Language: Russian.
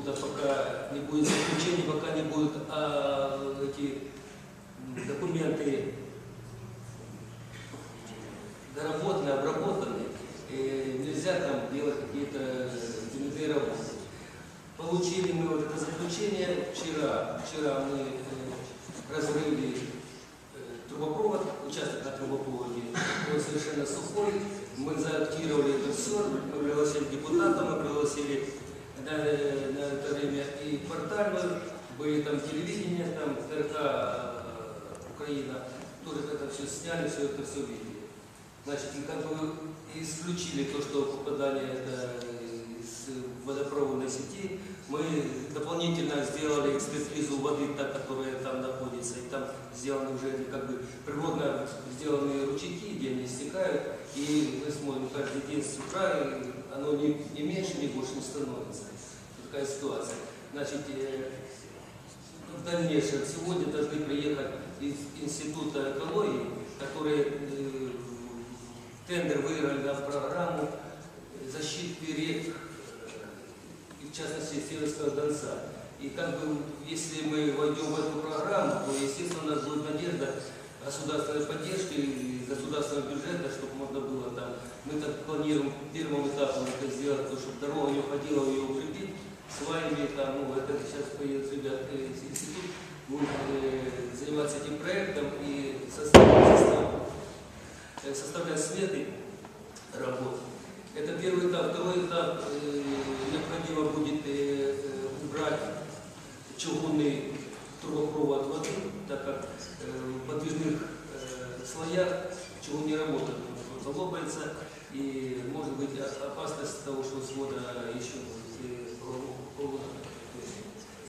института, пока не будет заключения, пока не будут а, эти документы доработаны, обработаны, э, нельзя там делать какие-то работы. Получили мы вот это заключение вчера. Вчера мы э, разрыли э, трубопровод, участок на трубопроводе. Он совершенно сухой. Мы заактировали это все. Мы пригласили депутата, мы пригласили на, на это время и портальную. Были там телевидение, там ТРК э, Украина. Тоже это все сняли, все это все видели. Значит, и как бы исключили то, что попадание это из водопроводной сети. Мы дополнительно сделали экспертизу воды, та, которая там находится, и там сделаны уже как бы природно сделанные ручейки, где они стекают, и мы смотрим каждый день с утра, и оно не, не меньше, не больше не становится. Такая ситуация. Значит, э, в дальнейшем сегодня должны приехать из Института экологии, которые э, тендер выиграли на программу защиты рек, э, и в частности Северского Донца. И как бы, если мы войдем в эту программу, то, естественно, у нас будет надежда государственной поддержки и государственного бюджета, чтобы можно было там, мы так планируем первым этапом это сделать, то, чтобы дорога не уходила, ее укрепить сваями, там, ну, это сейчас поедут ребята из институт, будут э, заниматься этим проектом и составить, состав, э, составлять сметы работ. Это первый этап. Второй этап э, необходимо будет э, убрать чугунный трубопровод воды, так как э, в подвижных э, слоях чугун не работает, он лопается, и может быть опасность того, что с вода